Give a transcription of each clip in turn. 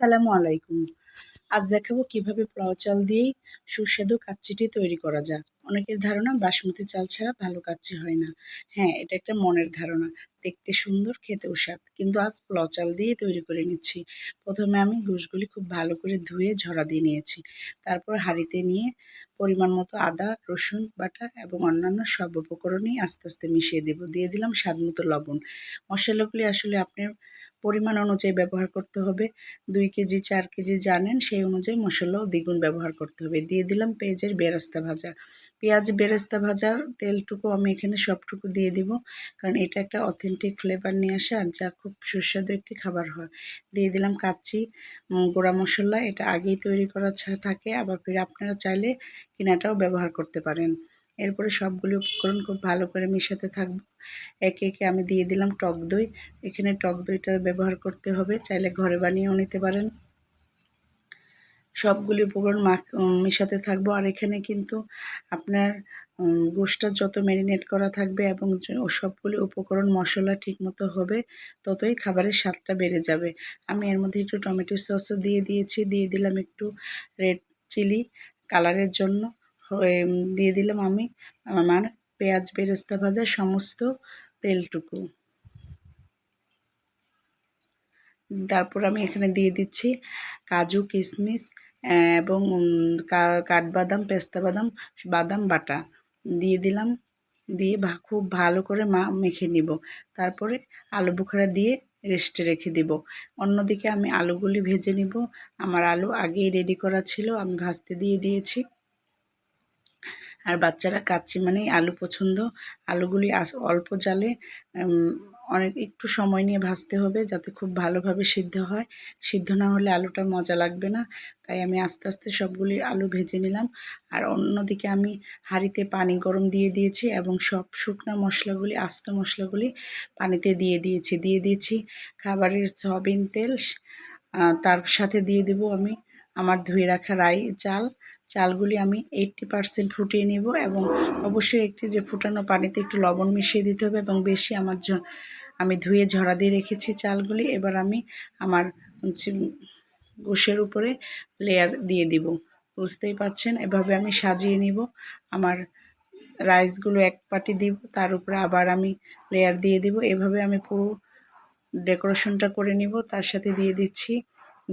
আসসালামু আলাইকুম। আজ দেখাবো কীভাবে পোলাও চাল দিয়েই সুস্বাদু কাচ্চিটি তৈরি করা যায়। অনেকের ধারণা বাসমতি চাল ছাড়া ভালো কাচ্চি হয় না। হ্যাঁ এটা একটা মনের ধারণা। দেখতে সুন্দর, খেতেও স্বাদ। কিন্তু আজ পোলাও চাল দিয়ে তৈরি করে নিচ্ছি। প্রথমে আমি গোশগুলি খুব ভালো করে ধুয়ে ঝরা দিয়ে নিয়েছি। তারপর হাঁড়িতে নিয়ে পরিমাণ মতো আদা, রসুন, বাটা এবং অন্যান্য সব উপকরণই আস্তে আস্তে মিশিয়ে দেব। দিয়ে দিলাম স্বাদ মতো লবণ। মশলাগুলি আসলে আপনার পরিমাণ অনুযায়ী ব্যবহার করতে হবে। দুই কেজি, চার কেজি জানেন সেই অনুযায়ী মশলাও দ্বিগুণ ব্যবহার করতে হবে। দিয়ে দিলাম পেঁয়াজের বেরাস্তা ভাজা। পেঁয়াজ বেরেস্তা ভাজার তেলটুকু আমি এখানে সবটুকু দিয়ে দিব, কারণ এটা একটা অথেন্টিক ফ্লেভার নিয়ে আসে আর যা খুব সুস্বাদু একটি খাবার হয়। দিয়ে দিলাম কাচ্চি গোড়া মশলা, এটা আগেই তৈরি করা থাকে, আবার ফিরে আপনারা চাইলে কিনাটাও ব্যবহার করতে পারেন। এরপরে সবগুলি উপকরণ খুব ভালো করে মেশাতে থাকব। একে একে আমি দিয়ে দিলাম টক দই। এখানে টক দইটা ব্যবহার করতে হবে, চাইলে ঘরে বানিয়েও নিতে পারেন। সবগুলি উপকরণ মেশাতে থাকব। আর এখানে কিন্তু আপনার গোষ্ঠটা যত ম্যারিনেট করা থাকবে এবং সবগুলি উপকরণ মশলা ঠিকমতো হবে, ততই খাবারের স্বাদটা বেড়ে যাবে। আমি এর মধ্যে একটু টমেটো সসও দিয়ে দিয়েছি। দিয়ে দিলাম একটু রেড চিলি কালারের জন্য। দিয়ে দিলাম আমি আমার পেঁয়াজ, বেরেস্তা ভাজা, সমস্ত তেলটুকু। তারপর আমি এখানে দিয়ে দিচ্ছি কাজু কিশমিশ এবং কাঠবাদাম, পেস্তা বাদাম বাদাম বাটা। দিয়ে দিলাম, দিয়ে খুব ভালো করে মা, মেখে নিব। তারপরে আলু বোখারা দিয়ে রেস্টে রেখে দিব। অন্যদিকে আমি আলুগুলি ভেজে নিব। আমার আলু আগেই রেডি করা ছিল, আমি ভাজতে দিয়ে দিয়েছি। আর বাচ্চারা কাচ্চি মানেই আলু পছন্দ। আলুগুলি অল্প জালে অনেক, একটু সময় নিয়ে ভাজতে হবে যাতে খুব ভালোভাবে সিদ্ধ হয়। সিদ্ধ না হলে আলুটা মজা লাগবে না। তাই আমি আস্তে আস্তে সবগুলি আলু ভেজে নিলাম। আর অন্যদিকে আমি হাঁড়িতে পানি গরম দিয়ে দিয়েছি এবং সব শুকনো মশলাগুলি, আস্ত মশলাগুলি পানিতে দিয়ে দিয়েছি। দিয়ে দিয়েছি খাবারের সয়াবিন তেল তার সাথে দিয়ে দেবো আমি আমার ধুয়ে রাখা রাই চাল। চালগুলি আমি এইটটি পারসেন্ট ফুটিয়ে নেব এবং অবশ্যই একটি যে ফুটানো পানিতে একটু লবণ মিশিয়ে দিতে হবে এবং বেশি আমার আমি ধুয়ে ঝরা দিয়ে রেখেছি চালগুলি। এবার আমি আমার গোশের উপরে লেয়ার দিয়ে দিব। বুঝতেই পারছেন? এভাবে আমি সাজিয়ে নিব। আমার রাইসগুলো এক পাটি দিব, তার উপরে আবার আমি লেয়ার দিয়ে দিব। এভাবে আমি পুরো ডেকোরেশনটা করে নিব। তার সাথে দিয়ে দিচ্ছি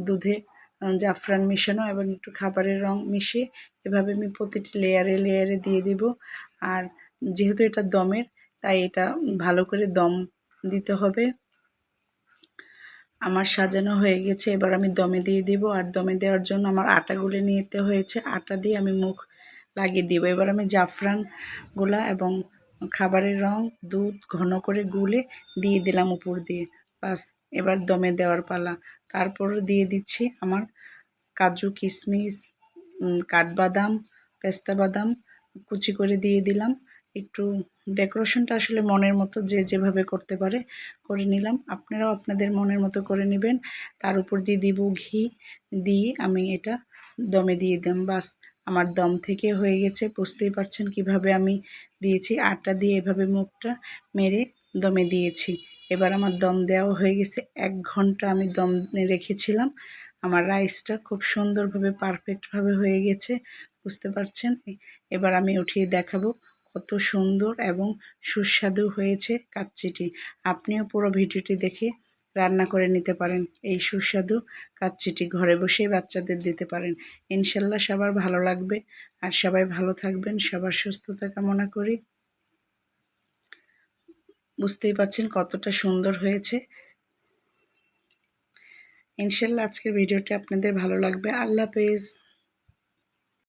দুধে জাফরান মিশানো এবং একটু খাবারের রং মিশিয়ে এভাবে আমি প্রতিটি লেয়ারে লেয়ারে দিয়ে দিব। আর যেহেতু এটা দমের, তাই এটা ভালো করে দম দিতে হবে। আমার সাজানো হয়ে গেছে, এবার আমি দমে দিয়ে দিব। আর দমে দেওয়ার জন্য আমার আটা গুলে নিতে হয়েছে। আটা দিয়ে আমি মুখ লাগিয়ে দিব। এবার আমি জাফরানগুলা এবং খাবারের রং দুধ ঘন করে গুলে দিয়ে দিলাম উপর দিয়ে। বাস। এবার দমে দেওয়ার পালা। তারপর দিয়ে দিচ্ছি আমার কাজু কিশমিশ কাঠবাদাম, পেস্তা বাদাম কুচি করে দিয়ে দিলাম। একটু ডেকোরেশনটা আসলে মনের মতো যে যেভাবে করতে পারে করে নিলাম। আপনারাও আপনাদের মনের মতো করে নেবেন। তার উপর দিয়ে দিব ঘি। দিয়ে আমি এটা দমে দিয়ে দিলাম। বাস, আমার দম থেকে হয়ে গেছে। বুঝতেই পারছেন কীভাবে আমি দিয়েছি। আটা দিয়ে এভাবে মুখটা মেরে দমে দিয়েছি। এবার আমার দম দেওয়া হয়ে গেছে। এক ঘণ্টা আমি দম রেখেছিলাম। আমার রাইসটা খুব সুন্দরভাবে, পারফেক্টভাবে হয়ে গেছে, বুঝতে পারছেন? এবার আমি উঠিয়ে দেখাবো কত সুন্দর এবং সুস্বাদু হয়েছে কাচ্চিটি। আপনিও পুরো ভিডিওটি দেখে রান্না করে নিতে পারেন। এই সুস্বাদু কাচ্চিটি ঘরে বসেই বাচ্চাদের দিতে পারেন। ইনশাল্লাহ সবার ভালো লাগবে। আর সবাই ভালো থাকবেন, সবার সুস্থতা কামনা করি। বুঝতেই পারছেন কতটা সুন্দর হয়েছে। ইনশাল্লাহ আজকের ভিডিওটি আপনাদের ভালো লাগবে। আল্লাহ হাফেজ।